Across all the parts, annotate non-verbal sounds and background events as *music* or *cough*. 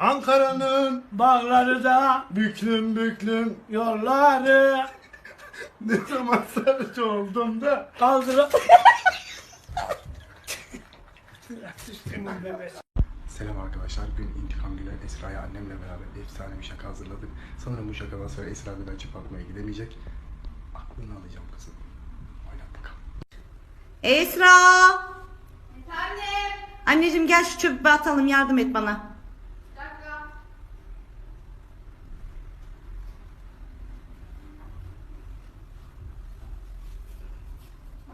Ankara'nın Bağları da büklüm büklüm yolları *laughs* ne zaman sarhoş oldum da kaldır. Sıçtımın bebesi. Selam arkadaşlar. Bugün intikam gülen Esra'ya annemle beraber efsane bir şaka hazırladık. Sanırım bu şakadan sonra Esra benden çıp atmaya gidemeyecek. Aklını alacağım kızım. Oynat bakalım. Esra! Anneciğim gel şu çöpü atalım yardım et bana.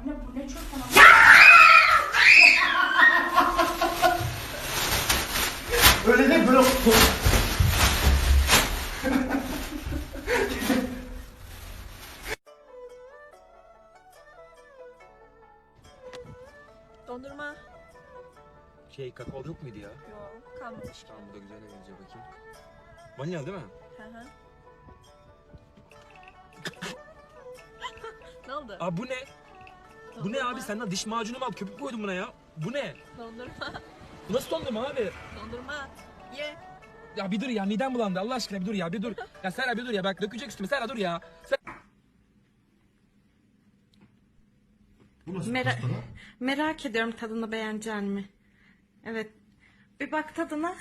Anne bu ne çöp falan? Öyle ne böyle Dondurma. Şey kakao yok muydu ya? Yok kalmamış. Tamam bu da güzel benziyor bakayım. Vanilya değil mi? Hı hı. *laughs* ne oldu? Aa bu ne? Bu ne abi senden diş macunu mu al köpük koydun buna ya? Bu ne? Dondurma. Bu nasıl dondurma abi? Dondurma. Ye. Ya bir dur ya midem bulandı Allah aşkına bir dur ya bir dur. Ya Serra bir dur ya bak dökecek üstüme Serra dur ya. Ser- Mera- merak ediyorum tadını beğenecek mi? Evet. Bir bak tadına.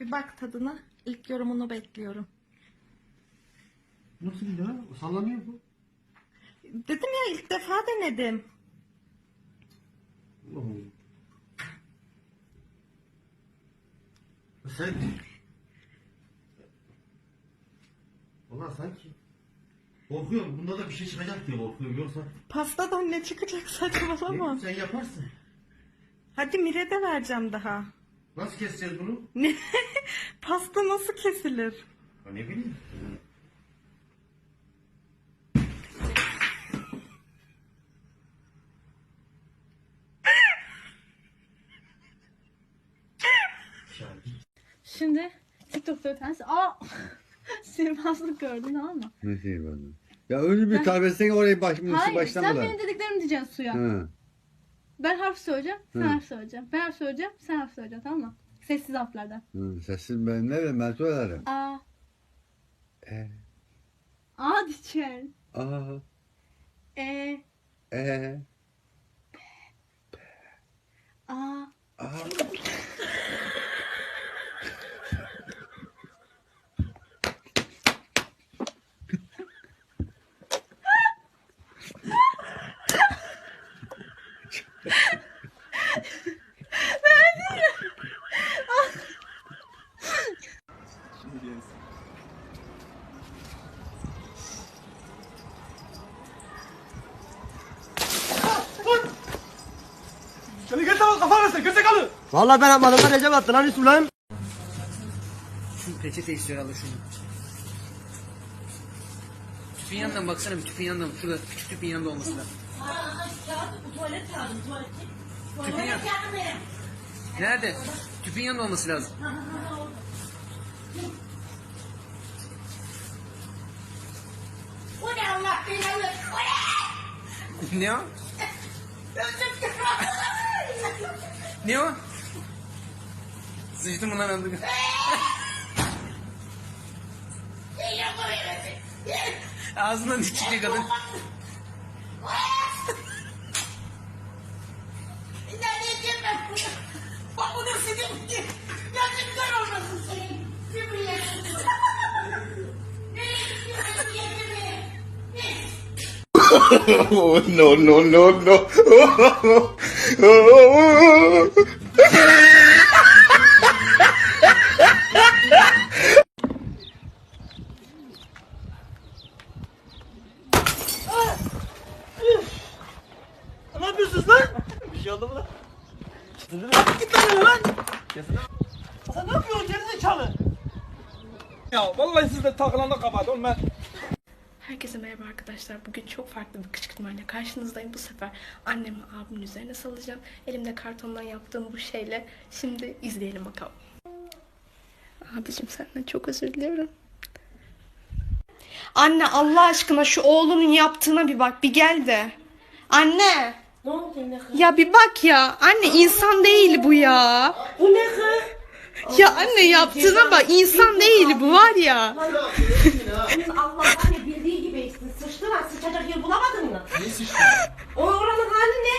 Bir bak tadına. İlk yorumunu bekliyorum. Nasıl ya? Sallanıyor bu. Dedim ya ilk defa denedim. Sen... Valla sanki... Korkuyorum. Bunda da bir şey çıkacak diye korkuyorum. Yoksa... Pastadan ne çıkacak *laughs* saçmalama. Sen yaparsın. Hadi Mire de vereceğim daha. Nasıl keseceğiz bunu? Ne? *laughs* Pasta nasıl kesilir? Ha, ne bileyim. Ya git. Şimdi TikTok'ta bir tanesi aa *laughs* sihirbazlık gördün tamam mı? Ne var? Ya öyle bir tarif etsene orayı baş, Hayır sen başlamadan. benim dediklerimi diyeceksin suya. Ha. Ben harf söyleyeceğim, sen Hı. harf söyleyeceğim. Ben harf söyleyeceğim, sen harf söyleyeceksin tamam mı? Sessiz harflerden. Hı, sessiz ben ne bileyim ben söylerim. A. E. A diyeceksin. A, E. E, A. A. Seni gel tamam kafana sen gerizekalı. Valla ben yapmadım. Ben Recep attın. Hani Süleyman? Şu peçete istiyor abla şunu. Tüpün yanından baksana bir tüpün yanından. Şurada küçük tüpün yanında olması lazım. Tüpün yan... Nerede? Tüpün yanında olması lazım. ne o? ne o? Sıçtım bundan aldık. *laughs* Ağzından çıkıyor kadın. Oh, no, no, no, no. *laughs* Ne yapıyorsunuz lan? Bir şey oldu mu lan? Git lan lan. Sen ne yapıyorsun gerizekalı? Ya vallahi siz de takılanda kapat oğlum ben. Herkese merhaba arkadaşlar. Bugün çok farklı bir kışkırtmayla karşınızdayım. Bu sefer annemi abimin üzerine salacağım. Elimde kartondan yaptığım bu şeyle. Şimdi izleyelim bakalım. Abicim senden çok özür diliyorum. Anne Allah aşkına şu oğlunun yaptığına bir bak. Bir gel de. Anne. Ne oldu ne kız? Ya bir bak ya. Anne insan değil bu ya. Bu ne kız? Ya anne yaptığına bak insan değil bu var ya. Allah hani bildiği gibi içsin. Sıçtı lan sıçacak yer bulamadın mı? Niye sıçtı? O oranın hali ne?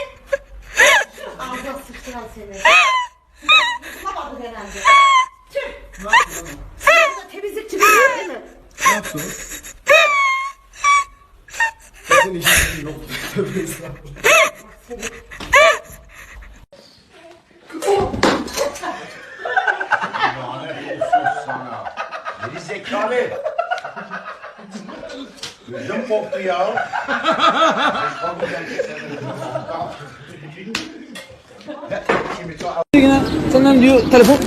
Ağzına sıçtı lan seni. Bulamadın herhalde. Tüh. Sen de temizlikçi biliyor değil mi? Ne yaptın? Sakın işin yok. Tövbe estağfurullah. Geri zekalı. Gözüm koptu ya. Senden diyor telefon.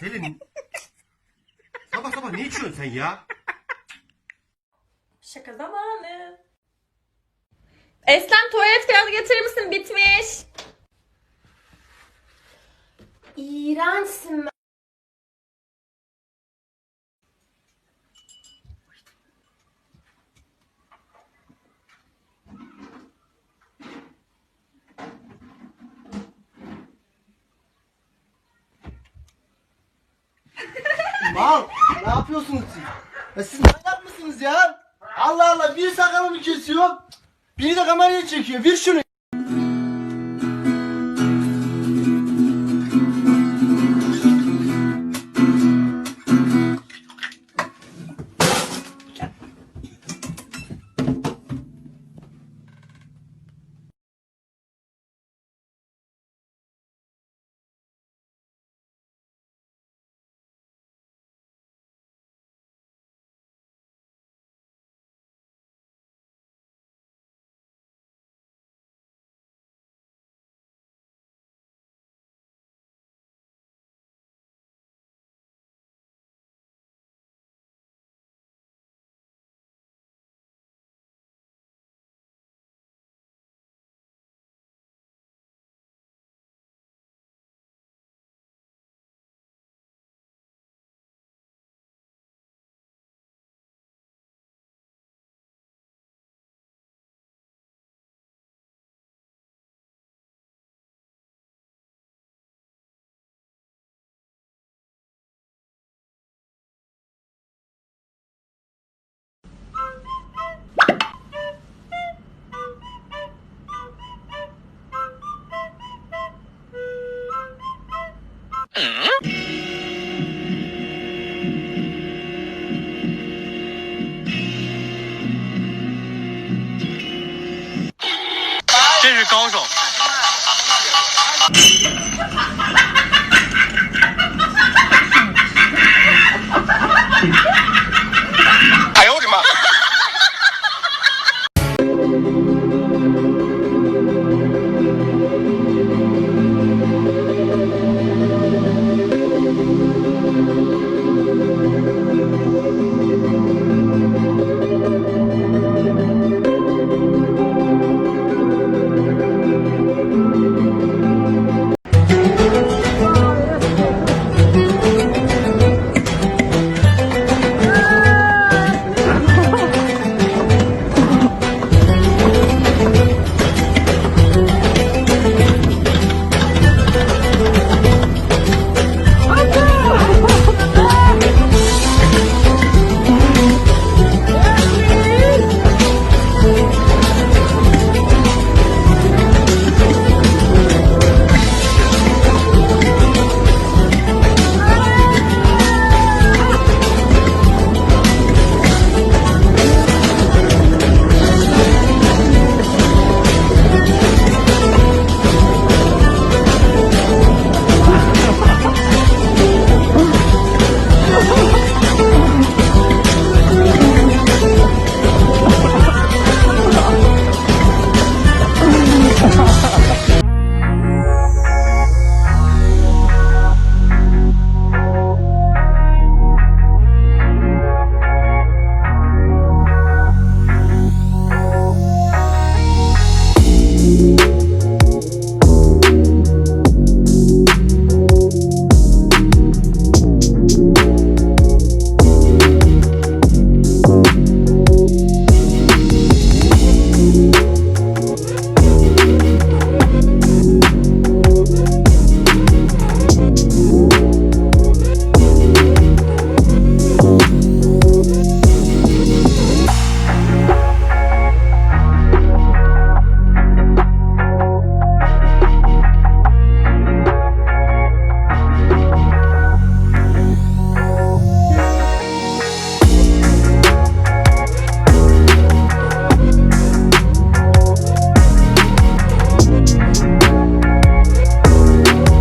Selin. Sabah sabah ne içiyorsun sen ya? Şaka zamanı. Eslem tuvalet kağıdı getirir misin? Bitmiş. İğrençsin Mal ne yapıyorsunuz siz? Ya siz manyak mısınız ya? Allah Allah bir sakalımı kesiyor. Biri de kamerayı çekiyor. Ver şunu. 嗯？